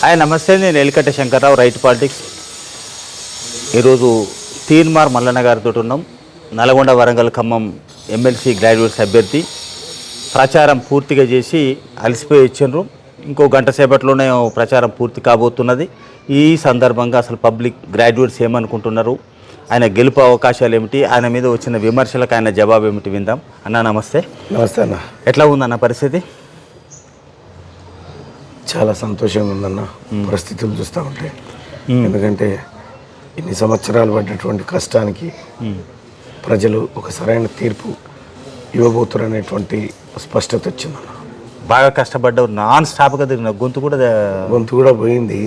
Hi నమస్తే. నేను Elikatta Shankarrao right politics. ఈరోజు తీన్మార్ మల్లన్న గారితో ఉన్నాం. నల్గొండ వరంగల్ ఖమ్మం ఎమ్మెల్సీ గ్రాడ్యుయేట్స్ అభ్యర్థి. ప్రచారం పూర్తిగా చేసి అలసిపోయి ఇచ్చిండ్రు ఇంకో గంట సేపట్లోనే ప్రచారం పూర్తి కాబోతున్నది. ఈ సందర్భంగా అసలు పబ్లిక్ గ్రాడ్యుయేట్స్ ఏమనుకుంటున్నారు? ఆయన గెలుపు అవకాశాలు ఏమిటి? ఆయన మీద వచ్చిన విమర్శలకు ఆయన జవాబు ఏమిటి విందాం. అన్న నమస్తే. నమస్తే అన్న. ఎట్లా ఉందన్న పరిస్థితి? చాలా సంతోషంగా ఉందన్న పరిస్థితులు చూస్తూ ఉంటే. ఎందుకంటే ఇన్ని సంవత్సరాలు పడ్డటువంటి కష్టానికి ప్రజలు ఒక సరైన తీర్పు ఇవ్వబోతున్నారు అనేటువంటి స్పష్టత వచ్చిందన్న. బాగా కష్టపడ్డావు నాన్ స్టాప్గా తిరిగిన గొంతు కూడా గొంతు కూడా పోయింది.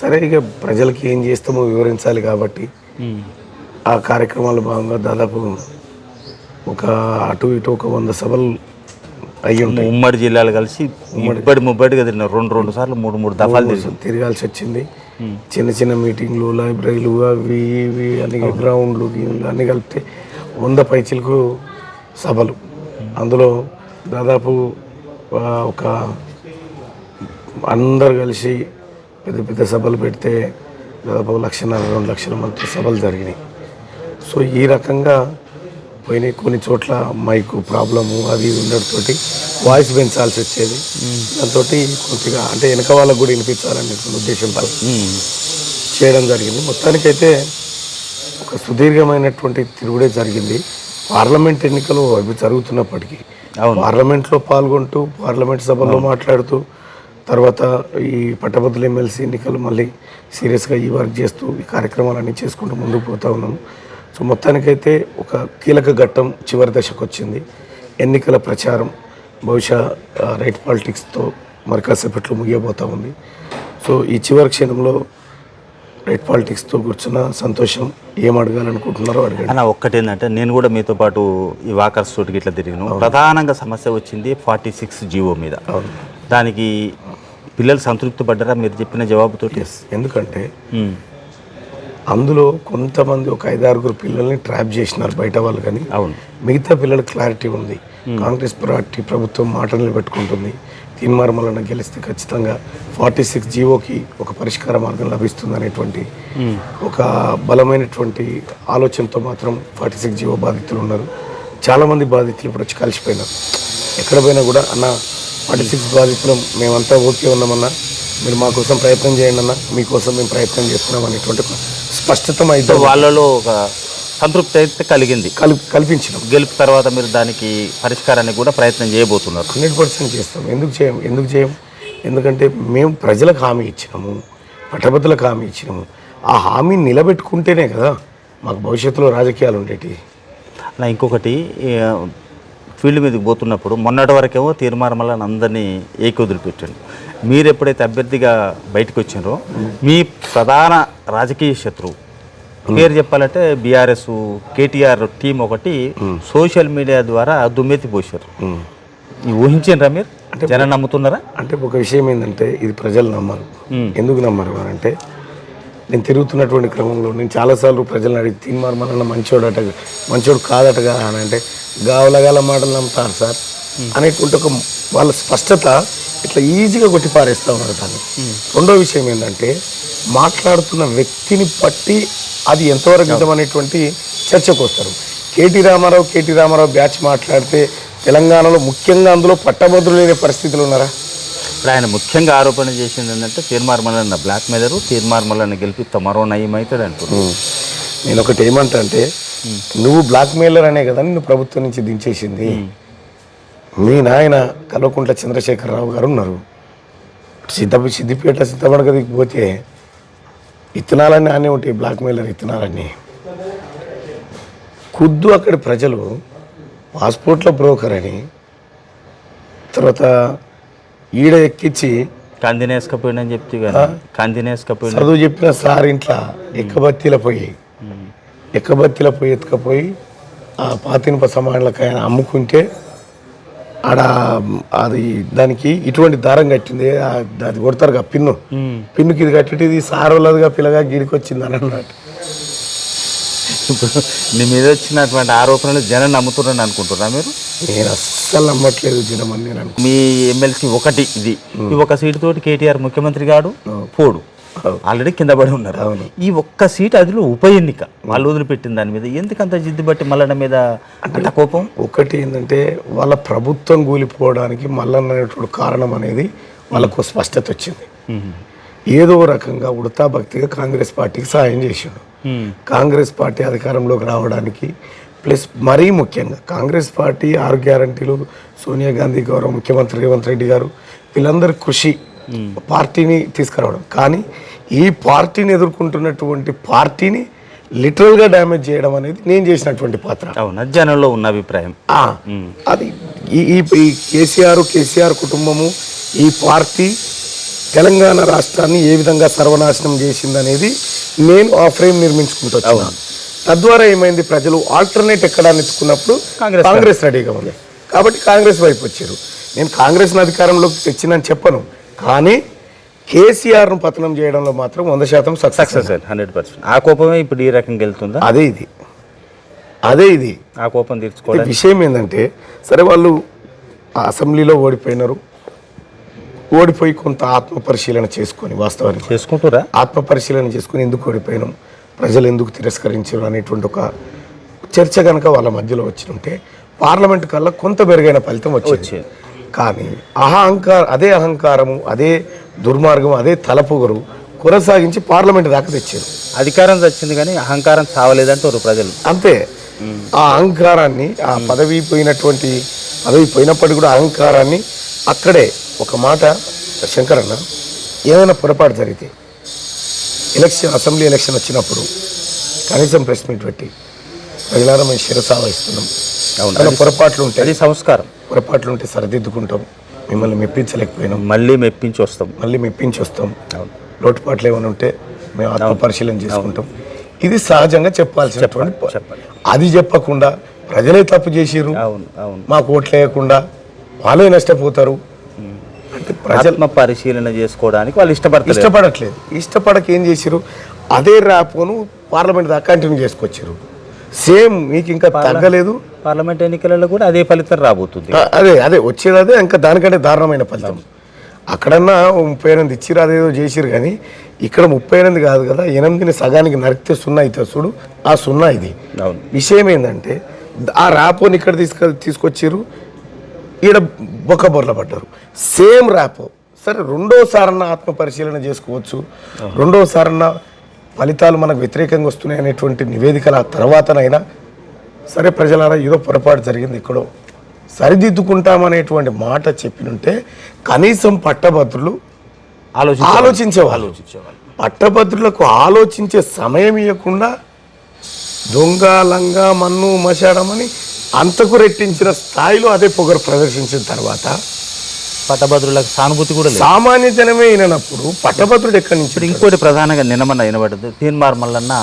సరే ఇక ప్రజలకి ఏం చేస్తామో వివరించాలి కాబట్టి. ఆ కార్యక్రమాల్లో భాగంగా దాదాపు ఒక అటు ఇటు ఒక వంద సభలు ఉమ్మడి జిల్లాలు కలిసి ముబ్బడి ముబ్బడిగా తిరిగిన రెండు రెండు సార్లు మూడు మూడు దఫాలు తిరిగి. తిరగాల్సి వచ్చింది. చిన్న చిన్న మీటింగ్లు లైబ్రరీలు అవి ఇవి అన్ని గ్రౌండ్లు అన్ని కలిపితే వంద పైచీలకు సభలు. అందులో దాదాపు ఒక అందరు కలిసి పెద్ద పెద్ద సభలు పెడితే దాదాపు లక్షన్నర రెండు లక్షల మంది సభలు జరిగినాయి. సో ఈ రకంగా పోయినాయి. కొన్ని చోట్ల మైకు ప్రాబ్లము అది ఇది ఉండడంతో వాయిస్ పెంచాల్సి వచ్చేది. దాంతో కొద్దిగా అంటే వెనక వాళ్ళకు కూడా వినిపించాలనే ఉద్దేశంతో. చేయడం జరిగింది. మొత్తానికైతే ఒక సుదీర్ఘమైనటువంటి తిరుగుడే జరిగింది. పార్లమెంట్ ఎన్నికలు అవి జరుగుతున్నప్పటికీ. పార్లమెంట్లో పాల్గొంటూ పార్లమెంట్ సభల్లో మాట్లాడుతూ తర్వాత ఈ పట్టభద్రుల ఎమ్మెల్సీ ఎన్నికలు మళ్ళీ సీరియస్గా ఈ వర్క్ చేస్తూ ఈ కార్యక్రమాలన్నీ చేసుకుంటూ ముందుకు పోతా ఉన్నాం సో మొత్తానికైతే ఒక కీలక ఘట్టం చివరి దశకు వచ్చింది ఎన్నికల ప్రచారం బహుశా రైట్ పాలిటిక్స్తో మరి కాసేపట్లో ముగియబోతా ఉంది. సో ఈ చివరి క్షణంలో రైట్ పాలిటిక్స్తో కూర్చున్న సంతోషం ఏం అడగాలనుకుంటున్నారో అడగండి. అన్న ఒక్కటేందంటే నేను కూడా మీతో పాటు ఈ వాకర్స్ తోటికి ఇట్లా తిరిగిన. ప్రధానంగా సమస్య వచ్చింది ఫార్టీ సిక్స్ జీవో మీద. దానికి పిల్లలు సంతృప్తి పడ్డారా? మీరు చెప్పిన జవాబుతోటి. ఎస్ ఎందుకంటే. అందులో కొంతమంది ఒక ఐదారుగురు పిల్లల్ని ట్రాప్ చేసినారు బయట వాళ్ళు కానీ. అవును. మిగతా పిల్లలకు క్లారిటీ ఉంది. కాంగ్రెస్ పార్టీ ప్రభుత్వం మాట నిలబెట్టుకుంటుంది. తీన్మార్మలను గెలిస్తే ఖచ్చితంగా ఫార్టీ సిక్స్ జీవోకి ఒక పరిష్కార మార్గం లభిస్తుంది అనేటువంటి ఒక బలమైనటువంటి ఆలోచనతో మాత్రం ఫార్టీ సిక్స్ జీవో బాధితులు ఉన్నారు. చాలామంది బాధితులు ఇప్పుడు వచ్చి కలిసిపోయినారు. ఎక్కడ పోయినా కూడా అన్న ఫార్టీ సిక్స్ బాధితులు మేమంతా ఓకే ఉన్నామన్నా. మీరు మా కోసం ప్రయత్నం చేయండి అన్న. మీకోసం మేము ప్రయత్నం చేస్తున్నాం అనేటువంటి సో ఇద్దరు వాళ్ళలో ఒక సంతృప్తి అయితే కలిగింది. కల్ కల్పించినాం. గెలుపు తర్వాత మీరు దానికి పరిష్కారానికి కూడా ప్రయత్నం చేయబోతున్నారు. హండ్రెడ్ పర్సెంట్ చేస్తాం. ఎందుకు చేయం? ఎందుకు చేయం? ఎందుకంటే మేము ప్రజలకు హామీ ఇచ్చినాము పట్టభద్రులకు హామీ ఇచ్చినాము. ఆ హామీని నిలబెట్టుకుంటేనే కదా మాకు భవిష్యత్తులో రాజకీయాలు ఉండేటి. నా ఇంకొకటి ఫీల్డ్ మీదకి పోతున్నప్పుడు మొన్నటి వరకేమో తీర్మానమల్ల అందరినీ ఏకొదిలిపెట్టాడు మీరు ఎప్పుడైతే అభ్యర్థిగా బయటకు వచ్చినారో మీ ప్రధాన రాజకీయ శత్రువు పేరు చెప్పాలంటే బీఆర్ఎస్ కేటీఆర్ టీం ఒకటి సోషల్ మీడియా ద్వారా దుమ్మెత్తి పోసారు ఊహించారా మీరు జనం నమ్ముతున్నారా? అంటే ఒక విషయం ఏంటంటే ఇది ప్రజలు నమ్మరు. ఎందుకు నమ్మరు అని అంటే నేను తిరుగుతున్నటువంటి క్రమంలో నేను చాలాసార్లు ప్రజలను అడిగి తీన్మార్ మన మంచోడట మంచోడు కాదటగా అని అంటే గావలగాల మాటలు నమ్ముతారు సార్ అనేటువంటి ఒక వాళ్ళ స్పష్టత ఇట్లా ఈజీగా కొట్టి పారేస్తూ ఉన్నారు దాన్ని. రెండో విషయం ఏంటంటే మాట్లాడుతున్న వ్యక్తిని బట్టి అది ఎంతవరకు నిజం అనేటువంటి చర్చకు వస్తారు. KT Rama Rao KT Rama Rao batch మాట్లాడితే తెలంగాణలో ముఖ్యంగా అందులో పట్టభద్రులు లేని పరిస్థితులు ఉన్నారా? ఇప్పుడు ఆయన ముఖ్యంగా ఆరోపణ చేసింది ఏంటంటే తీర్మార్మలన్న బ్లాక్ మెదరు తీర్మార్మలన్న గెలిపిస్తా మరో నయం అవుతాడు అంటున్నారు నేను ఒకటి ఏమంటా అంటే నువ్వు బ్లాక్ మెయిలర్ అనే కదా నిన్ను ప్రభుత్వం నుంచి దించేసింది. మీ నాయన కల్వకుంట్ల చంద్రశేఖరరావు గారు ఉన్నారు. సిద్ధ సిద్దిపేట సిద్ధపడక దిగిపోతే ఇత్తనాలన్నీ అన్నీ ఉంటాయి బ్లాక్ మెయిలర్ ఇత్తనాలన్నీ. ఖుద్దు అక్కడి ప్రజలు పాస్పోర్ట్ల బ్రోకర్ అని తర్వాత ఈడ ఎక్కించి కందినేసుకపోయిందని చెప్తే కందినేసుకపోయిన చదువు చెప్పిన సార్ ఇంట్లో ఎక్కబత్తీల పోయి ఎక్కబత్తీల పోయి ఎత్తుకపోయి ఆ పాతినప సమానులకు ఆయన అమ్ముకుంటే ఆడ అది దానికి ఇటువంటి దారం కట్టింది. అది కొడతారుగా పిన్ను. పిన్నుకి ఇది కట్టి ఇది సార్ వాళ్ళదిగా పిల్లగా గిడికి వచ్చింది అని అన్నట్టు. ఇప్పుడు నీ మీద వచ్చినటువంటి ఆరోపణలు జనం నమ్ముతున్నారని అనుకుంటున్నా మీరు? నేను అస్సలు నమ్మట్లేదు జనం అని నేను మీ ఎమ్మెల్సీ ఒకటి ఇది. ఒక సీటు తోటి కేటీఆర్ ముఖ్యమంత్రి గాడు పోడు. ఆల్రెడీ కింద పడి ఉన్నారు. ఈ ఒక్క సీట్ అదిలో ఉప ఎన్నిక. వాళ్ళు వదిలిపెట్టిన దాని మీద ఎందుకు అంత జిద్దు బట్టి మల్లన్న మీద అంత కోపం? ఒకటి ఏంటంటే వాళ్ళ ప్రభుత్వం కూలిపోవడానికి మల్లన్న అనేటువంటి కారణం అనేది వాళ్ళకు స్పష్టత వచ్చింది. ఏదో రకంగా ఉడతా భక్తిగా కాంగ్రెస్ పార్టీకి సాయం చేసిండు. కాంగ్రెస్ పార్టీ అధికారంలోకి రావడానికి ప్లస్ మరీ ముఖ్యంగా కాంగ్రెస్ పార్టీ ఆరు గ్యారంటీలు సోనియా గాంధీ గౌరవ ముఖ్యమంత్రి రేవంత్ రెడ్డి గారు వీళ్ళందరి కృషి పార్టీని తీసుకురావడం. కానీ ఈ పార్టీని ఎదుర్కొంటున్నటువంటి పార్టీని లిటరల్గా డ్యామేజ్ చేయడం అనేది నేను చేసినటువంటి పాత్ర. అవునా జనంలో ఉన్న అభిప్రాయం. అది ఈ కేసీఆర్ కేసీఆర్ కుటుంబము ఈ పార్టీ తెలంగాణ రాష్ట్రాన్ని ఏ విధంగా సర్వనాశనం చేసిందనేది నేను ఆ ఫ్రేమ్ నిర్మించుకుంటూ వచ్చిన. తద్వారా ఏమైంది? ప్రజలు ఆల్టర్నేట్ ఎక్కడ ఎత్తుకున్నప్పుడు కాంగ్రెస్ కాంగ్రెస్ రెడీగా ఉంది. కాబట్టి కాంగ్రెస్ వైపు వచ్చారు. నేను కాంగ్రెస్ని అధికారంలోకి తెచ్చినని చెప్పను. కానీ కేసీఆర్ను పతనం చేయడంలో మాత్రం వంద శాతం సక్సెస్ సక్సెస్ హండ్రెడ్ పర్సెంట్. ఆ కోపమే ఇప్పుడు ఈ రకంగా వెళ్తుందా? అదే ఇది. అదే ఇది. ఆ కోపం తీర్చుకోవడానికి? విషయం ఏంటంటే సరే వాళ్ళు అసెంబ్లీలో ఓడిపోయినారు. ఓడిపోయి కొంత ఆత్మ పరిశీలన చేసుకొని వాస్తవానికి చేసుకుంటారా? ఆత్మ పరిశీలన చేసుకొని ఎందుకు ఓడిపోయినాం? ప్రజలు ఎందుకు తిరస్కరించారు అనేటువంటి ఒక చర్చ కనుక వాళ్ళ మధ్యలో వచ్చినుంటే పార్లమెంట్ కల్లా కొంత మెరుగైన ఫలితం వచ్చేది. కానీ అహంకార అదే అహంకారము అదే దుర్మార్గం అదే తలపొగరు కొనసాగించి పార్లమెంట్ దాకా తెచ్చారు. అధికారం వచ్చింది కానీ అహంకారం చావలేదంటారు ప్రజలు. అంతే. ఆ అహంకారాన్ని ఆ పదవి పోయినటువంటి పదవి పోయినప్పటికీ కూడా అహంకారాన్ని అక్కడే ఒక మాట శంకరన్న ఏమైనా పొరపాటు జరిగితే ఎలక్షన్ అసెంబ్లీ ఎలక్షన్ వచ్చినప్పుడు కనీసం ప్రెస్ మీట్ పెట్టి ప్రజలారా మేము శిరసా అవును పొరపాట్లు ఉంటాయి. అది సంస్కారం. పొరపాట్లు ఉంటే సరిదిద్దుకుంటాం. మిమ్మల్ని మెప్పించలేకపోయినాం. మళ్ళీ మెప్పించి వస్తాం మళ్ళీ మెప్పించి వస్తాం అవును. లోటుపాట్లు ఏమైనా ఉంటే మేము ఆత్మ పరిశీలన చేసుకుంటాం. ఇది సహజంగా చెప్పాల్సినటువంటి ప- చెప్పాలి. అది చెప్పకుండా ప్రజలే తప్పు అవును మాకు ఓట్లు వేయకుండా వాళ్ళే నష్టపోతారు. అంటే ప్రజలు పరిశీలన చేసుకోవడానికి వాళ్ళు ఇష్టపడతారు ఇష్టపడట్లేదు. ఇష్టపడక ఏం చేసిరు అదే ర్యాప్ను పార్లమెంట్ దాకా కంటిన్యూ చేసుకొచ్చారు సేమ్ మీకు ఇంకా తగ్గలేదు. పార్లమెంట్ ఎన్నికలలో కూడా అదే ఫలితం రాబోతుంది. అదే అదే వచ్చేది అదే ఇంకా దానికంటే దారుణమైన ఫలితం. అక్కడన్నా ముప్పై ఎనిమిది ఇచ్చిరు అదేదో చేసిరు కానీ ఇక్కడ ముప్పై ఎనిమిది కాదు కదా ఎనిమిదిని సగానికి నరికితే సున్నా అవుతుంది చూడు. ఆ సున్నా ఇది. విషయం ఏంటంటే ఆ ర్యాపోని ఇక్కడ తీసుక తీసుకొచ్చారు ఈడ బొక్క బొర్ల పడ్డారు. సేమ్ ర్యాపో సరే రెండోసారన్న ఆత్మ పరిశీలన చేసుకోవచ్చు రెండోసారన్న ఫలితాలు మనకు వ్యతిరేకంగా వస్తున్నాయి అనేటువంటి నివేదికల తర్వాతనైనా సరే ప్రజలారా ఏదో పొరపాటు జరిగింది ఇక్కడో. సరిదిద్దుకుంటామనేటువంటి మాట చెప్పినుంటే కనీసం పట్టభద్రులు ఆలోచించి ఆలోచించేవాళ్ళు. ఆలోచించేవాళ్ళు. పట్టభద్రులకు ఆలోచించే సమయం ఇవ్వకుండా దొంగ లంగా మన్ను మశాడమని అంతకు రెట్టించిన స్థాయిలో అదే పొగరు ప్రదర్శించిన తర్వాత పట్టభద్రులకు సానుభూతి కూడా సామాన్య జనమే అయినప్పుడు పట్టభద్రుడు ఎక్కడి నుంచి ఇంకోటి ప్రధానంగా నిన్నమన్న వినబడ్డది తీన్మార్ మల్లన్న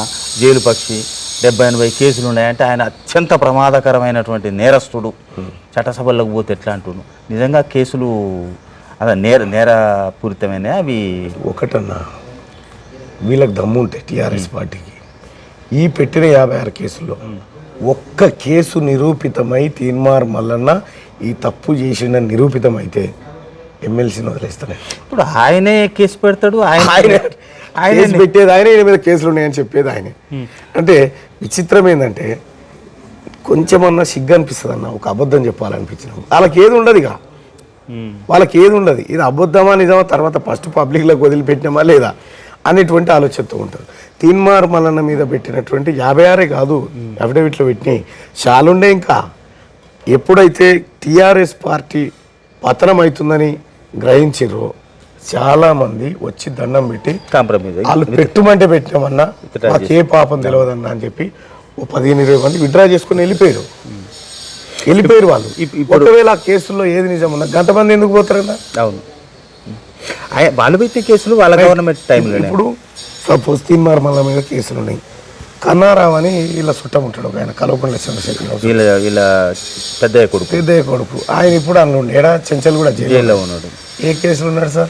జైలు పక్షి డెబ్బై ఎనభై కేసులు ఉన్నాయంటే ఆయన అత్యంత ప్రమాదకరమైనటువంటి నేరస్తుడు. చట్టసభల్లోకి పోతే ఎట్లా అంటున్నాడు నిజంగా కేసులు అదే నేర నేరపూరితమైన? అవి ఒకటన్నా వీళ్ళకి దమ్ము ఉంటాయి టీఆర్ఎస్ పార్టీకి. ఈ పెట్టిన యాభై ఆరు కేసుల్లో ఒక్క కేసు నిరూపితమై తీన్మార్ మల్లన్న ఈ తప్పు చేసిన నిరూపితమైతే ఎమ్మెల్సీని వదిలేస్తానే. ఇప్పుడు ఆయనే కేసు పెడతాడు ఆయన ఆయన కేసు పెట్టేది ఆయన ఈయన మీద కేసులు ఉన్నాయని చెప్పేది ఆయనే. అంటే విచిత్రం ఏంటంటే కొంచెమన్నా సిగ్గు అనిపిస్తుంది అన్న ఒక అబద్ధం చెప్పాలనిపించిన. వాళ్ళకి ఏది ఉండదు ఇక. వాళ్ళకి ఏది ఉండదు. ఇది అబద్ధమా నిజమా తర్వాత ఫస్ట్ పబ్లిక్లోకి వదిలిపెట్టినామా లేదా అనేటువంటి ఆలోచనతో ఉంటారు తీన్మార్ మల్లన్న మీద పెట్టినటువంటి యాభై ఆరే కాదు అఫిడవిట్లో పెట్టినాయి. చాలుండే ఇంకా. ఎప్పుడైతే టీఆర్ఎస్ పార్టీ పతనం అవుతుందని గ్రహించిర్రో. చాలామంది వచ్చి దండం పెట్టి కాంప్రమైజ్ వాళ్ళు పెట్టుమంటే పెట్టినామన్నా మాకే పాపం తెలియదన్నా అని చెప్పి ఓ పదిహేను ఇరవై మంది విడ్రా చేసుకుని వెళ్ళిపోయారు. వెళ్ళిపోయారు వాళ్ళు. ఒకవేళ ఆ కేసుల్లో ఏది నిజమన్నా గంట మంది ఎందుకు పోతారన్నా అవును. వాళ్ళు పెట్టే కేసులు వాళ్ళ గవర్నమెంట్ టైంలోనే ఇప్పుడు సపోజ్ తీన్మార్ మల్ల మీద కేసులు ఉన్నాయి కన్నారావు అని వీళ్ళ చుట్టం ఉంటాడు ఒక ఆయన కలవకుండా చంద్రశేఖర్ వీళ్ళ వీళ్ళ పెద్దయ్య కొడుకు. పెద్దయ్య కొడుకు. ఆయన ఇప్పుడు అందులో ఏడా చెంచల్ కూడా జైలు జైల్లో ఉన్నాడు. ఏ కేసులు ఉన్నాడు సార్?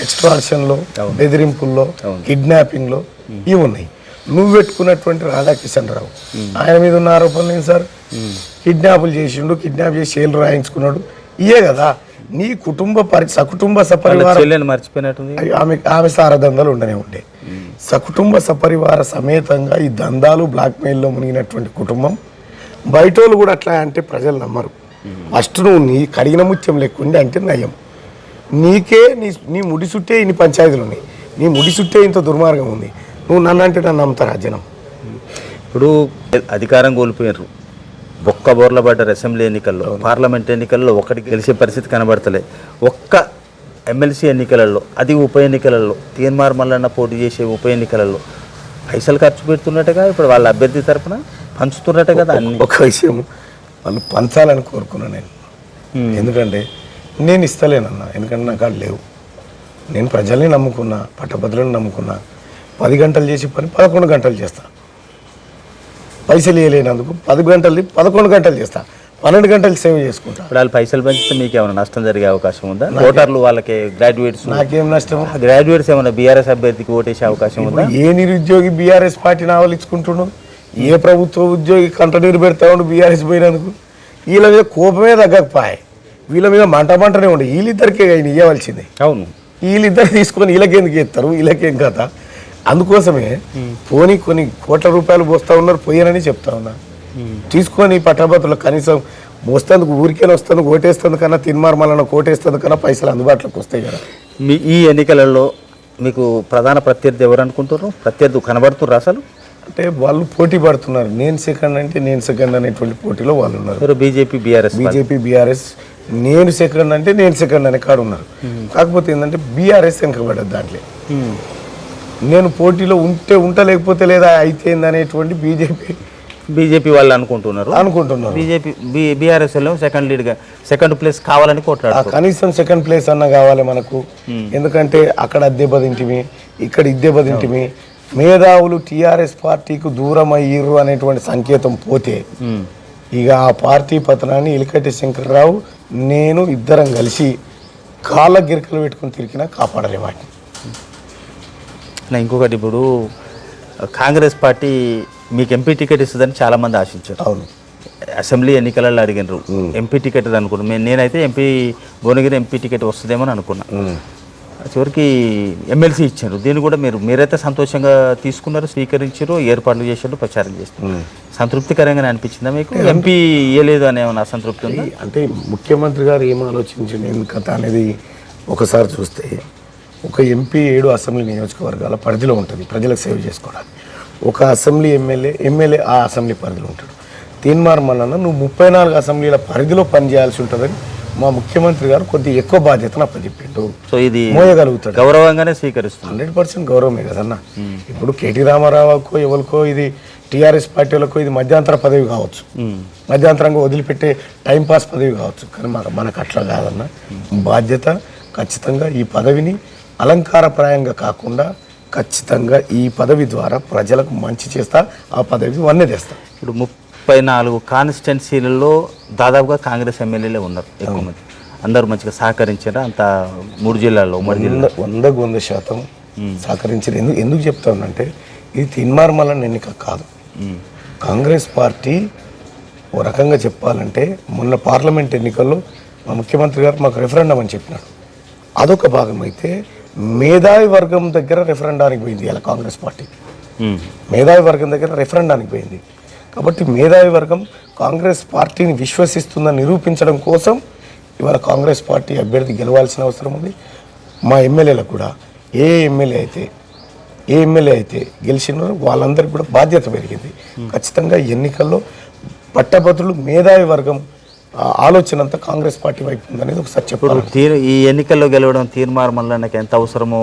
ఎక్స్ట్రాక్షన్లో బెదిరింపుల్లో కిడ్నాపింగ్లో ఇవి ఉన్నాయి. నువ్వు పెట్టుకున్నటువంటి రాధాకిషన్ రావు. ఆయన మీద ఉన్న ఆరోపణలు ఏంటి సార్? కిడ్నాపులు చేసిండు కిడ్నాప్ చేసి ఏళ్ళు రాయించుకున్నాడు. ఇయే కదా. నీ కుటుంబ పరి సకుటుంబ సపరివార చెల్లెని మర్చిపోయినట్టుంది. అయ్యో, ఆమె ఆమె సారదందాలు ఉండనే ఉండే. సకుటుంబ సపరివార సమేతంగా ఈ దందాలు బ్లాక్మెయిల్లో మునిగినటువంటి కుటుంబం. బయటోళ్ళు కూడా అట్లా అంటే ప్రజలు నమ్మరు. ఫస్ట్ నువ్వు నీ కడిగిన ముత్యం లెక్కుండి అంటే నయం. నీకే నీ నీ ముడి చుట్టే ఇన్ని పంచాయతీలు ఉన్నాయి. నీ ముడి చుట్టే ఇంత దుర్మార్గం ఉంది. నువ్వు నన్ను అంటే నన్ను నమ్ముతారా జనం? ఇప్పుడు అధికారం కోల్పోయారు ఒక్క బోర్ల పడ్డారు అసెంబ్లీ ఎన్నికల్లో పార్లమెంట్ ఎన్నికల్లో ఒకటి గెలిచే పరిస్థితి కనబడతలే. ఒక్క ఎమ్మెల్సీ ఎన్నికలలో అది ఉప ఎన్నికలలో తీన్మార్ మల్లన్న పోటీ చేసే ఉప ఎన్నికలలో పైసలు ఖర్చు పెడుతున్నట్టుగా ఇప్పుడు వాళ్ళ అభ్యర్థి తరపున పంచుతున్నట్టు కదా అన్ని. ఒక విషయం వాళ్ళు పంచాలని కోరుకున్నాను నేను. ఎందుకంటే నేను ఇస్తలేనన్నా ఎందుకంటే నాకు కాడ లేవు. నేను ప్రజల్ని నమ్ముకున్నా పట్టభద్రులను నమ్ముకున్నా పది గంటలు చేసి పని పదకొండు గంటలు చేస్తా. పైసలు ఇవ్వలేనందుకు పది గంటలు పదకొండు గంటలు చేస్తా. పన్నెండు గంటలు సేవ్ చేసుకుంటా. ఇప్పుడు వాళ్ళు పైసలు పంచితే మీకు ఏమైనా నష్టం జరిగే అవకాశం ఉందా? ఓటర్లు వాళ్ళకి గ్రాడ్యుయేట్స్ నాకేం నష్టం? గ్రాడ్యుయేట్స్ ఏమైనా బీఆర్ఎస్ అభ్యర్థికి ఓటేసే అవకాశం ఉందా? ఏ నిరుద్యోగి బీఆర్ఎస్ పార్టీని ఆవలించుకుంటున్నాడు ఏ ప్రభుత్వ ఉద్యోగి కంట నీరు పెడతా ఉండు బీఆర్ఎస్ పోయినందుకు? వీళ్ళ మీద కోపమే తగ్గకపోయాయి వీళ్ళ మీద మంట మంటనే ఉండే. వీళ్ళిద్దరికే ఆయన ఇవ్వవలసింది అవును. వీళ్ళిద్దరు తీసుకొని వీళ్ళకెందుకు ఇస్తారు వీళ్ళకేం కథ? అందుకోసమే పోనీ కొన్ని కోట్ల రూపాయలు పోస్తా ఉన్నారు పోయానని చెప్తా ఉన్నా. తీసుకొని పట్టభద్రులు కనీసం మోస్తందుకు ఊరికే వస్తుంది ఓటేస్తుంది కన్నా తిన్మార్మలన కోటేస్తుంది కన్నా పైసలు అందుబాటులోకి వస్తాయి కదా. మీ ఈ ఎన్నికలలో మీకు ప్రధాన ప్రత్యర్థి ఎవరు అనుకుంటున్నారు? ప్రత్యర్థి కనబడుతున్నారు అసలు? అంటే వాళ్ళు పోటీ పడుతున్నారు. నేను సెకండ్ అంటే నేను సెకండ్ అనేటువంటి పోటీలో వాళ్ళు ఉన్నారు. బీజేపీ బీఆర్ఎస్ బీజేపీ బీఆర్ఎస్ నేను సెకండ్ అంటే నేను సెకండ్ అనే కాడు ఉన్నారు. కాకపోతే ఏంటంటే బీఆర్ఎస్ వెనకబడ్డది దాంట్లో. నేను పోటీలో ఉంటే ఉంట లేకపోతే లేదా అయితే అనేటువంటి బీజేపీ బీజేపీ వాళ్ళు అనుకుంటున్నారు. అనుకుంటున్నారు. బీజేపీ బీఆర్ఎస్ సెకండ్ లీడ్గా సెకండ్ ప్లేస్ కావాలని కొట్లాడుతున్నారు కనీసం సెకండ్ ప్లేస్ అన్న కావాలి మనకు. ఎందుకంటే అక్కడ అద్దెబదింటిమి ఇక్కడ ఇద్దెబదింటిమి మేధావులు టీఆర్ఎస్ పార్టీకి దూరం అయ్యిర్రు అనేటువంటి సంకేతం పోతే ఉమ్. ఇక ఆ పార్టీ పతనాన్ని ఇలికట్టి శంకర్రావు నేను ఇద్దరం కలిసి కాళ్ళ గిరికలు పెట్టుకుని తిరిగినా కాపాడలే వాటిని. ఇంకొకటి ఇప్పుడు కాంగ్రెస్ పార్టీ మీకు ఎంపీ టికెట్ ఇస్తుందని చాలా మంది ఆశించారు. అవును. అసెంబ్లీ ఎన్నికలలో అడిగినారు ఎంపీ టికెట్ అనుకున్నాను నేను నేనైతే ఎంపీ భువనగిరి ఎంపీ టికెట్ వస్తుందేమో అని అనుకున్నా. చివరికి ఎమ్మెల్సీ ఇచ్చారు. దీన్ని కూడా మీరు మీరైతే సంతోషంగా తీసుకున్నారు స్వీకరించారు ఏర్పాట్లు చేశారు ప్రచారం చేస్తారు సంతృప్తికరంగానే అనిపించిందా మీకు? ఎంపీ ఇయ్యలేదు అనే అసంతృప్తి ఉందా? అంటే ముఖ్యమంత్రి గారు ఏం ఆలోచించింది ఎందుకు కథ అనేది ఒకసారి చూస్తే ఒక ఎంపీ ఏడు అసెంబ్లీ నియోజకవర్గాల పరిధిలో ఉంటుంది. ప్రజలకు సేవ చేసుకోవడానికి. ఒక అసెంబ్లీ ఎమ్మెల్యే ఎమ్మెల్యే ఆ అసెంబ్లీ పరిధిలో ఉంటాడు. తీన్మార్ మల్లన్న నువ్వు ముప్పై నాలుగు అసెంబ్లీల పరిధిలో పనిచేయాల్సి ఉంటుందని మా ముఖ్యమంత్రి గారు కొద్దిగా ఎక్కువ బాధ్యతను అప్పచెప్పిండు. సో ఇది మోయగలుగుతాడు. గౌరవంగానే స్వీకరిస్తుంది. హండ్రెడ్ పర్సెంట్ గౌరవమే కదన్న. ఇప్పుడు కేటీ రామారావుకో ఎవరికో ఇది టీఆర్ఎస్ పార్టీలకో ఇది మధ్యాంతర పదవి కావచ్చు. మధ్యాంతరంగా వదిలిపెట్టే టైంపాస్ పదవి కావచ్చు. కానీ మాకు మనకు అట్లా కాదన్న. బాధ్యత ఖచ్చితంగా ఈ పదవిని అలంకారప్రాయంగా కాకుండా ఖచ్చితంగా ఈ పదవి ద్వారా ప్రజలకు మంచి చేస్తా ఆ పదవి వన్నె తెస్తా. ఇప్పుడు ముప్పై నాలుగు కాన్స్టిట్యున్సీలలో దాదాపుగా కాంగ్రెస్ ఎమ్మెల్యేలే ఉన్నారు ఎక్కువ మంది. అందరూ మంచిగా సహకరించారా? అంత మూడు జిల్లాల్లో ఉమ్మడి జిల్లా వంద వందకు వంద శాతం సహకరించిన ఎందుకు ఎందుకు చెప్తానంటే ఇది తిన్మార్మల ఎన్నిక కాదు. కాంగ్రెస్ పార్టీ ఓ రకంగా చెప్పాలంటే మొన్న పార్లమెంట్ ఎన్నికల్లో మా ముఖ్యమంత్రి గారు మాకు రెఫరెండం అని చెప్పినాడు. అదొక భాగం అయితే మేధావి వర్గం దగ్గర రెఫరెండానికి పోయింది ఇలా కాంగ్రెస్ పార్టీ. మేధావి వర్గం దగ్గర రెఫరెండానికి పోయింది. కాబట్టి మేధావి వర్గం కాంగ్రెస్ పార్టీని విశ్వసిస్తుందని నిరూపించడం కోసం ఇవాళ కాంగ్రెస్ పార్టీ అభ్యర్థి గెలవాల్సిన అవసరం ఉంది. మా ఎమ్మెల్యేలకు కూడా ఏ ఎమ్మెల్యే అయితే ఏ ఎమ్మెల్యే అయితే గెలిచినారో వాళ్ళందరికీ కూడా బాధ్యత పెరిగింది. ఖచ్చితంగా ఎన్నికల్లో పట్టభద్రులు మేధావి వర్గం ఆలోచన అంతా కాంగ్రెస్ పార్టీ వైపు ఉందనేది ఒకసారి చెప్పాలి. తీర్ ఈ ఎన్నికల్లో గెలవడం తీర్మార్ మల్లన్నకి ఎంత అవసరమో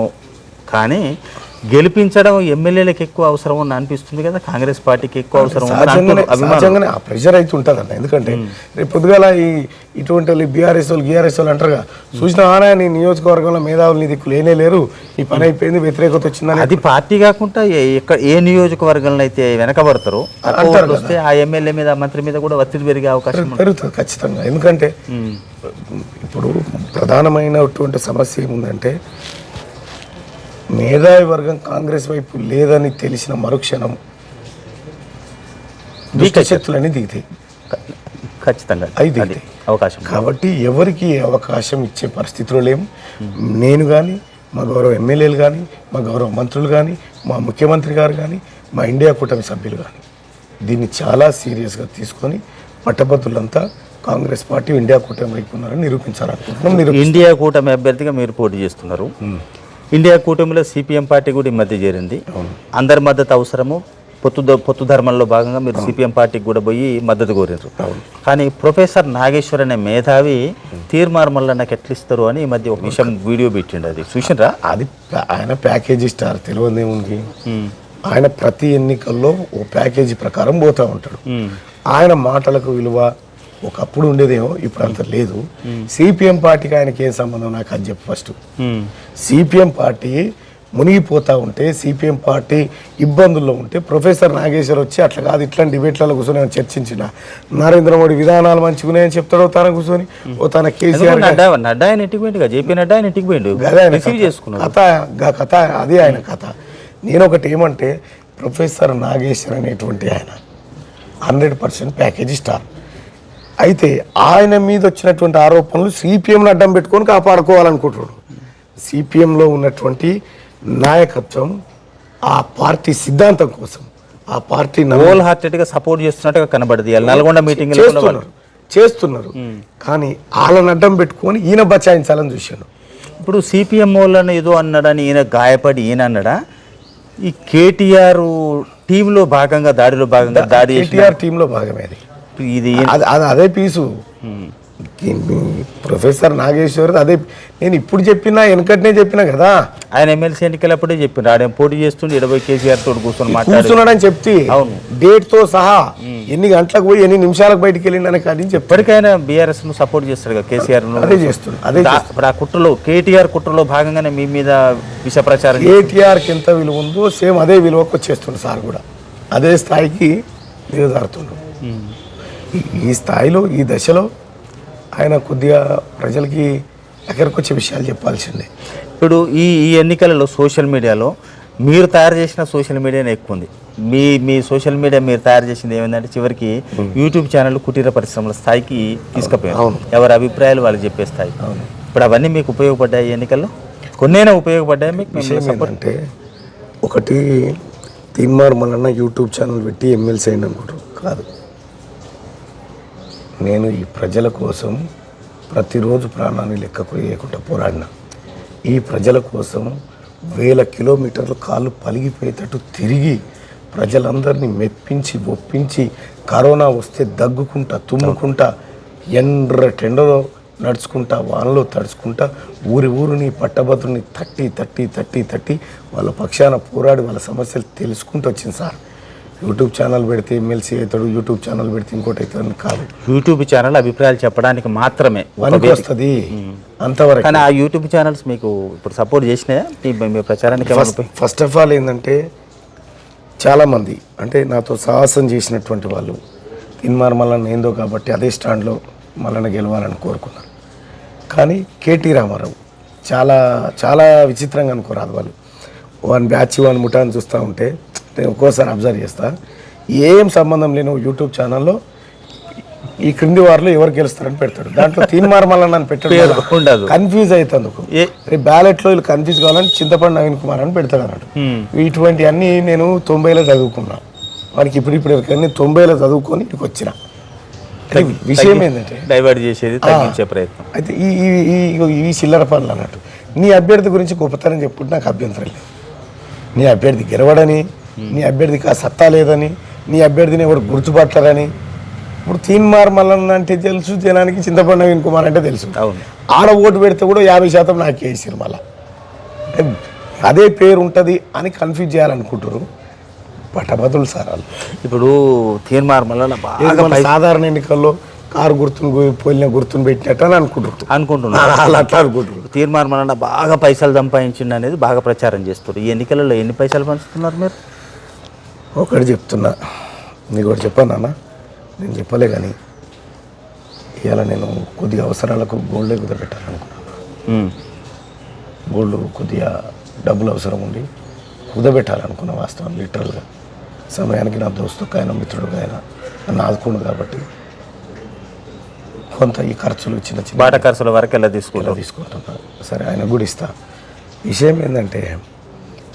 కానీ గెలిపించడం ఎమ్మెల్యేలకు ఎక్కువ అవసరం అని అనిపిస్తుంది కదా కాంగ్రెస్ పార్టీకి ఎక్కువ అవసరం ఆ ప్రెషర్ అయితే ఉంటుందన్న ఎందుకంటే రేపు పొద్దుగాల ఈ ఇటువంటి వాళ్ళు బీఆర్ఎస్ వాళ్ళు గీఆర్ఎస్ వాళ్ళు అంటారుగా చూసిన ఆనా నీ నియోజకవర్గంలో మేధావులు నీ దిక్కు లేనే లేరు. ఈ పని అయిపోయింది వ్యతిరేకత వచ్చిందని అది పార్టీ కాకుండా ఎక్కడ ఏ నియోజకవర్గంలో అయితే వెనకబడతారో అంటారు వస్తే ఆ ఎమ్మెల్యే మీద మంత్రి మీద కూడా ఒత్తిడి పెరిగే అవకాశం పెరుగుతుంది ఖచ్చితంగా. ఎందుకంటే. ఇప్పుడు ప్రధానమైనటువంటి సమస్య ఏముందంటే మేధావి వర్గం కాంగ్రెస్ వైపు లేదని తెలిసిన మరుక్షణం దుష్ట శక్తులన్నీ దిగుతాయి. ఖచ్చితంగా. అయితే అవకాశం కాబట్టి ఎవరికి అవకాశం ఇచ్చే పరిస్థితిలో లేము నేను కానీ మా గౌరవ ఎమ్మెల్యేలు కానీ మా గౌరవ మంత్రులు కానీ మా ముఖ్యమంత్రి గారు కానీ మా ఇండియా కూటమి సభ్యులు కానీ దీన్ని చాలా సీరియస్గా తీసుకొని పట్టభద్రులంతా కాంగ్రెస్ పార్టీ ఇండియా కూటమి వైపు ఉన్నారని నిరూపించాలనుకుంటున్నాం నిరూ ఇండియా కూటమి అభ్యర్థిగా మీరు పోటీ చేస్తున్నారు. ఇండియా కూటమిలో సిపిఎం పార్టీ కూడా ఈ మధ్య చేరింది. అందరి మద్దతు అవసరము. పొత్తు పొత్తు ధర్మంలో భాగంగా మీరు సిపిఎం పార్టీకి కూడా పోయి మద్దతు కోరారు. కానీ ప్రొఫెసర్ నాగేశ్వర్ అనే మేధావి తీర్మార్ మళ్ళీ నాకు ఎట్లా ఇస్తారు అని ఈ మధ్య ఒక విషయం వీడియో పెట్టిండు అది. చూసిండ్రా అది ఆయన ప్యాకేజీ స్టార్ తెలియదు ఏముంది? ఆయన ప్రతి ఎన్నికల్లో ఓ ప్యాకేజీ ప్రకారం పోతూ ఉంటాడు. ఆయన మాటలకు విలువ ఒకప్పుడు ఉండేదేమో ఇప్పుడు అంత లేదు. సిపిఎం పార్టీకి ఆయనకి ఏం సంబంధం నాకు అది చెప్పు ఫస్ట్. సిపిఎం పార్టీ మునిగిపోతా ఉంటే సిపిఎం పార్టీ ఇబ్బందుల్లో ఉంటే ప్రొఫెసర్ నాగేశ్వర్ వచ్చి అట్లా కాదు ఇట్లాంటి డిబేట్లలో కూర్చొని చర్చించిన నరేంద్ర మోడీ విధానాలు మంచిగున్నాయని చెప్తాడో తన కూర్చొని? ఓ తన కేసీఆర్ నడ్డా ఆయన ఇంటికి పోయిండు జేపీ నడ్డా ఆయన ఇంటికి పోయిండు. గదే ఆయన రిసీవ్ కథ. కథ అది ఆయన కథ. నేను ఒకటి ఏమంటే ప్రొఫెసర్ నాగేశ్వర్ అనేటువంటి ఆయన హండ్రెడ్ పర్సెంట్ ప్యాకేజీ స్టార్. అయితే ఆయన మీద వచ్చినటువంటి ఆరోపణలు సిపిఎంని అడ్డం పెట్టుకొని కాపాడుకోవాలనుకుంటున్నాడు. సిపిఎంలో ఉన్నటువంటి నాయకత్వం ఆ పార్టీ సిద్ధాంతం కోసం ఆ పార్టీ హోల్ హార్టెడ్గా సపోర్ట్ చేస్తున్నట్టుగా కనబడదు. నల్గొండ మీటింగ్ చేస్తున్నారు. చేస్తున్నారు. కానీ వాళ్ళని అడ్డం పెట్టుకొని ఈయన బచాయించాలని చూశాను. ఇప్పుడు సిపిఎం వాళ్ళని ఏదో అన్నాడని ఈయన గాయపడి ఈయన అన్నాడా? ఈ కేటీఆర్ టీంలో భాగంగా దాడిలో భాగంగా దాడి కేటీఆర్ టీంలో భాగమే అది. ఇది అది పీసు. ప్రొఫెసర్ నాగేశ్వర్ అదే నేను ఇప్పుడు చెప్పినా వెనకటనే చెప్పినా కదా. ఆయన ఎమ్మెల్సీ ఎన్నికలప్పుడే చెప్పిండు ఆడ పోటీ చేస్తుండే ఇరవై కేసీఆర్ తోటి కూర్చొని కూర్చున్నాడని చెప్తే అవును. డేట్తో సహా ఎన్ని గంటలకు పోయి ఎన్ని నిమిషాలకు బయటికి వెళ్ళిండు అని కాదు చెప్తాడు. ఇప్పటికైనా బీఆర్ఎస్ను సపోర్ట్ చేస్తాడు కదా కేసీఆర్ను అదే చేస్తుండు. అదే ఇప్పుడు ఆ కుట్రలో కేటీఆర్ కుట్రలో భాగంగానే మీ మీద విష ప్రచారం కేటీఆర్కి ఎంత విలువ ఉందో సేమ్ అదే విలువకు వచ్చేస్తుండు సార్ కూడా. అదే స్థాయికి దిగజారుతుండు ఈ- స్థాయిలో ఈ దశలో ఆయన కొద్దిగా ప్రజలకి వచ్చే విషయాలు చెప్పాల్సిందే. ఇప్పుడు ఈ ఈ ఎన్నికలలో సోషల్ మీడియాలో మీరు తయారు చేసిన సోషల్ మీడియానే ఎక్కువ ఉంది మీ మీ సోషల్ మీడియా మీరు తయారు చేసింది ఏమైందంటే చివరికి యూట్యూబ్ ఛానల్ కుటీర పరిశ్రమల స్థాయికి తీసుకుపోయారు. ఎవరి అభిప్రాయాలు వాళ్ళు చెప్పే స్థాయి ఇప్పుడు అవన్నీ మీకు ఉపయోగపడ్డాయి ఎన్నికల్లో? కొన్నైనా ఉపయోగపడ్డాయి మీకు? ఏంటంటే ఒకటి తీన్మార్ మల్లన్న యూట్యూబ్ ఛానల్ పెట్టి ఎమ్మెల్సీ అయింది అనుకుంటారు కాదు. నేను ఈ ప్రజల కోసం ప్రతిరోజు ప్రాణాన్ని లెక్కకు వేయకుండా పోరాడిన. ఈ ప్రజల కోసం వేల కిలోమీటర్లు కాళ్ళు పలిగిపోయేటట్టు తిరిగి ప్రజలందరినీ మెప్పించి ఒప్పించి కరోనా వస్తే దగ్గుకుంటా తుమ్ముకుంటా ఎండ్ర టెండలో నడుచుకుంటా వానలో తడుచుకుంటా ఊరి ఊరిని పట్టభద్రుని తట్టి తట్టి తట్టి తట్టి వాళ్ళ పక్షాన పోరాడి వాళ్ళ సమస్యలు తెలుసుకుంటూ వచ్చింది సార్. యూట్యూబ్ ఛానల్ పెడితే ఎమ్మెల్సీ అవుతాడు? యూట్యూబ్ ఛానల్ పెడితే ఇంకోటి అవుతుంది కాదు. యూట్యూబ్ ఛానల్ అభిప్రాయాలు చెప్పడానికి మాత్రమే పనికి. వస్తుంది. అంతవరకు. కానీ ఆ యూట్యూబ్ ఛానల్స్ మీకు ఇప్పుడు సపోర్ట్ చేసినాయా? మీ- ప్రచారానికి ఫస్ట్ ఆఫ్ ఆల్ ఏంటంటే చాలామంది అంటే నాతో సాహసం చేసినటువంటి వాళ్ళు ఇన్మార్ మల్లన్న ఏందో కాబట్టి అదే స్టాండ్లో మల్లన్న గెలవాలని కోరుకున్నారు. కానీ కేటీ రామారావు చాలా చాలా విచిత్రంగా అనుకోరాదు వాళ్ళు. వన్ బ్యాచ్ వన్ ముఠాన్ని చూస్తూ ఉంటే నేను ఒక్కోసారి అబ్జర్వ్ చేస్తా. ఏం సంబంధం లేని యూట్యూబ్ ఛానల్లో ఈ క్రింది వారిలో ఎవరు గెలుస్తారని పెడతాడు. దాంట్లో తీన్మార్ మల్లన్న అని పెట్టాడు ఉండదు. కన్ఫ్యూజ్ అవుతుంది ఏ రేపు బ్యాలెట్లో వీళ్ళు కన్ఫ్యూజ్ కావాలని చింతపండు నవీన్ కుమార్ అని పెడతాడు అన్నట్టు హ్మ్. ఇటువంటి అన్ని నేను తొంభైలో చదువుకున్నా. వానికి ఇప్పుడు ఇప్పుడు ఎవరికైనా తొంభైలో చదువుకొని ఇక్కడికి వచ్చిన. విషయం ఏంటంటే డైవర్ట్ చేసేది తగ్గించే ప్రయత్నం. అయితే ఈ ఈ ఈ- ఇగో ఈ చిల్లర పనులు అన్నట్టు. నీ అభ్యర్థి గురించి గొప్పతనం చెప్పుకుంటే నాకు అభ్యంతరం లేదు. నీ అభ్యర్థి గెలవడని నీ అభ్యర్థికి ఆ సత్తా లేదని నీ అభ్యర్థిని ఎవరు గుర్తుపట్టరని. ఇప్పుడు తీన్మార్ మల్లన్న అంటే తెలుసు జనానికి చింతపండు నవీన్ కుమార్ అంటే తెలుసు. ఆడ ఓటు పెడితే కూడా యాభై శాతం నాకు వేసారు మళ్ళా. అదే పేరు ఉంటుంది అని కన్ఫ్యూజ్ చేయాలనుకుంటారు పట్టభద్రులు సార్ వాళ్ళు. ఇప్పుడు బాగా మన సాధారణ ఎన్నికల్లో కారు గుర్తును పోలిన గుర్తును పెట్టినట్టు అని అనుకుంటారు అనుకుంటున్నారు. వాళ్ళు అట్లా అనుకుంటారు తీర్మార్ మళ్ళీ బాగా పైసలు సంపాదించిండు అనేది బాగా ప్రచారం చేస్తారు ఈ ఎన్నికలలో ఎన్ని పైసలు పంచుతున్నారు మీరు? ఒకటి చెప్తున్నా. నీకు ఒకటి చెప్పాను నాన్న. నేను చెప్పలే కానీ ఇవాళ నేను కొద్దిగా అవసరాలకు గోల్డే కుదరబెట్టాలనుకున్నాను. గోల్డ్ కొద్దిగా డబ్బులు అవసరం ఉండి కుదబెట్టాలనుకున్న వాస్తవం లిటరల్గా. సమయానికి నా దోస్తుకు ఆయన మిత్రుడు ఆయన నన్ను ఆదుకుండు కాబట్టి కొంత ఈ ఖర్చులు చిన్న చిన్న బాట ఖర్చుల వరకు ఎలా ఇలా తీసుకుంటారు తీసుకుంటున్నా సరే ఆయన కూడా ఇస్తా. విషయం ఏంటంటే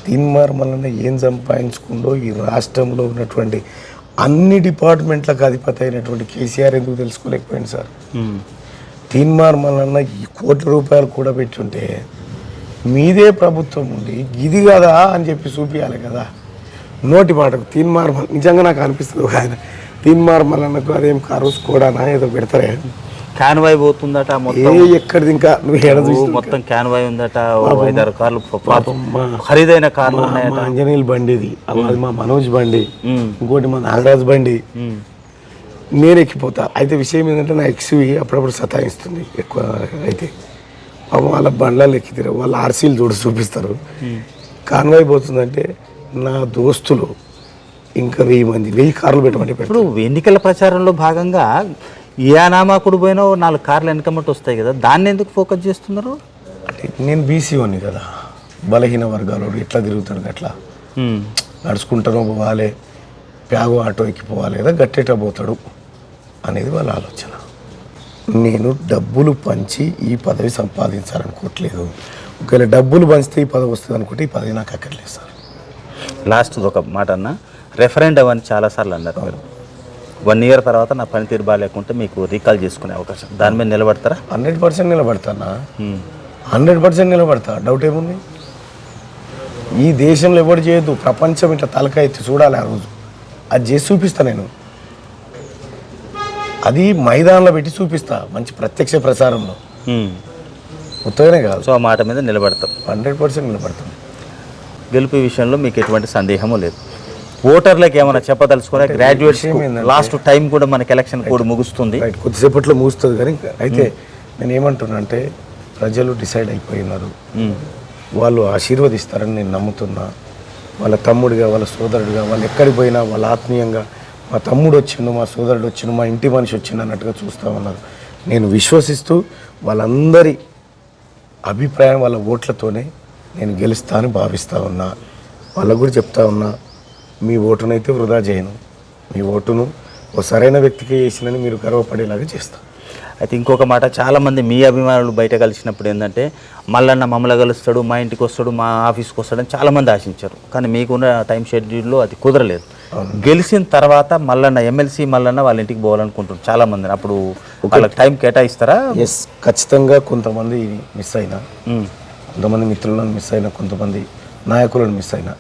తీన్మార్ మల్లన్న ఏం సంపాదించుకుందో ఈ రాష్ట్రంలో ఉన్నటువంటి అన్ని డిపార్ట్మెంట్లకు అధిపతి అయినటువంటి కేసీఆర్ ఎందుకు తెలుసుకోలేకపోయింది సార్? తీన్మార్ మల్లన్న ఈ కోట్ల రూపాయలు కూడా పెట్టుంటే మీదే ప్రభుత్వం ఉండి ఇది కదా అని చెప్పి చూపించాలి కదా. నోటి మాటకు తీన్మార్ నిజంగా నాకు అనిపిస్తుంది ఒక ఆయన తీన్మార్ మల్లన్నకు అదేం కారు స్కోడానా ఏదో పెడతారే? క్యాన్వాయ్ పోతుందట మొత్తం. ఎక్కడిది ఇంకా? మొత్తం క్యాన్వాయ్ ఉందట. ఐదారు కార్లు ఖరీదైన కార్లు ఉన్నాయట. బండి ఇది. అది మా మనోజ్ బండి. ఇంకోటి మా నాగరాజ్ బండి. నేను ఎక్కిపోతా. అయితే విషయం ఏంటంటే నా ఎక్స్వి అప్పుడప్పుడు సతాయిస్తుంది ఎక్కువ అయితే. వాళ్ళ బండ్లలో ఎక్కితే వాళ్ళ ఆర్సీలు చూడు చూపిస్తారు. కాన్వాయ్ పోతుందంటే నా దోస్తులు ఇంకా వెయ్యి మంది వెయ్యి కార్లు పెట్టమంటే పెట్టు ఇప్పుడు ఎన్నికల ప్రచారంలో భాగంగా ఏ అనామాకుడు పోయినా నాలుగు కార్లు వెనకమ్మటి వస్తాయి కదా దాన్ని ఎందుకు ఫోకస్ చేస్తున్నారు? నేను బీసీఓని కదా బలహీన వర్గాలు ఎట్లా తిరుగుతాడు అట్లా? నడుచుకుంటానో పోవాలి ప్యాగో ఆటో ఎక్కిపోవాలి కదా గట్టేట పోతాడు అనేది వాళ్ళ ఆలోచన. నేను డబ్బులు పంచి ఈ పదవి సంపాదించాలనుకోవట్లేదు ఒకవేళ డబ్బులు పంచితే ఈ పదవి వస్తుంది అనుకుంటే ఈ పదవి నాకు అక్కర్లేదు సార్. లాస్ట్ ఒక మాట అన్న రెఫరెండం అని చాలాసార్లు అన్నారు వన్ ఇయర్ తర్వాత నా పనితీరు బాగాలేకుంటే మీకు రీకాల్ చేసుకునే అవకాశం. దాని మీద నిలబడతారా? హండ్రెడ్ పర్సెంట్ నిలబడతానా? హండ్రెడ్ పర్సెంట్ నిలబడతా. డౌట్ ఏముంది? ఈ దేశంలో ఎవరు చేయొద్దు. ప్రపంచం ఇట్లా తలకాయ ఎత్తి చూడాలి ఆ రోజు. అది చేసి చూపిస్తా నేను. అది మైదానంలో పెట్టి చూపిస్తా. మంచి ప్రత్యక్ష ప్రసారంలో. ఉత్తగానే కాదు. సో ఆ మాట మీద నిలబడతాం. హండ్రెడ్ పర్సెంట్ నిలబడతాం. గెలుపు విషయంలో మీకు ఎటువంటి సందేహము లేదు. ఓటర్లకు ఏమైనా చెప్పదలుచుకునే గ్రాడ్యుయేట్స్ లాస్ట్ టైం కూడా మనకి ఎలక్షన్ కూడా ముగుస్తుంది. కొద్దిసేపట్లో మూస్తుంది కానీ అయితే నేను ఏమంటున్నా అంటే ప్రజలు డిసైడ్ అయిపోయినారు. ఉమ్, వాళ్ళు ఆశీర్వదిస్తారని నేను నమ్ముతున్నా. వాళ్ళ తమ్ముడిగా వాళ్ళ సోదరుడిగా వాళ్ళు ఎక్కడికి పోయినా వాళ్ళ ఆత్మీయంగా మా తమ్ముడు వచ్చిండు మా సోదరుడు వచ్చిండు మా ఇంటి మనిషి వచ్చిండు అన్నట్టుగా చూస్తూ ఉన్నారు. నేను విశ్వసిస్తూ వాళ్ళందరి అభిప్రాయం వాళ్ళ ఓట్లతోనే నేను గెలుస్తా అని భావిస్తూ ఉన్నా. వాళ్ళకు కూడా చెప్తా ఉన్నా. మీ ఓటునైతే వృధా చేయను. మీ ఓటును ఓ సరైన వ్యక్తికి వేసినని మీరు గర్వపడేలాగా చేస్తాను అయితే ఇంకొక మాట చాలామంది మీ అభిమానులు బయట కలిసినప్పుడు ఏంటంటే మల్లన్న మమ్మల్ని కలుస్తాడు మా ఇంటికి వస్తాడు మా ఆఫీస్కి వస్తాడని చాలామంది ఆశించారు. కానీ మీకున్న టైం షెడ్యూల్లో అది కుదరలేదు. గెలిచిన తర్వాత మల్లన్న ఎమ్మెల్సీ మల్లన్న వాళ్ళ ఇంటికి పోవాలనుకుంటున్నారు చాలామంది. అప్పుడు వాళ్ళకి టైం కేటాయిస్తారా? ఎస్ ఖచ్చితంగా కొంతమంది మిస్ అయినా కొంతమంది మిత్రులను మిస్ అయినా కొంతమంది నాయకులను మిస్ అయినా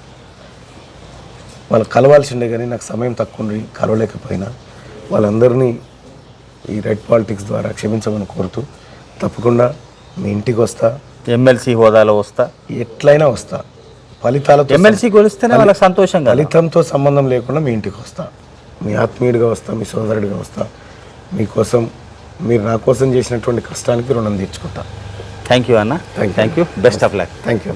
వాళ్ళు కలవాల్సిండే కానీ నాకు సమయం తక్కువ ఉండి కలవలేకపోయినా వాళ్ళందరినీ ఈ రెడ్ పాలిటిక్స్ ద్వారా క్షమించమని కోరుతూ తప్పకుండా మీ ఇంటికి వస్తా. ఎమ్మెల్సీ హోదాలో వస్తా. ఎట్లయినా వస్తా. ఫలితాలతో ఎమ్మెల్సీ గెలిస్తేనే వాళ్ళకి సంతోషం కదా. ఫలితంతో సంబంధం లేకుండా మీ ఇంటికి వస్తా. మీ ఆత్మీయుడిగా వస్తా మీ సోదరుడిగా వస్తా. మీకోసం మీరు నా కోసం చేసినటువంటి కష్టానికి రుణం తీర్చుకుంటా. థ్యాంక్ యూ అన్న. Thank you best of luck thank you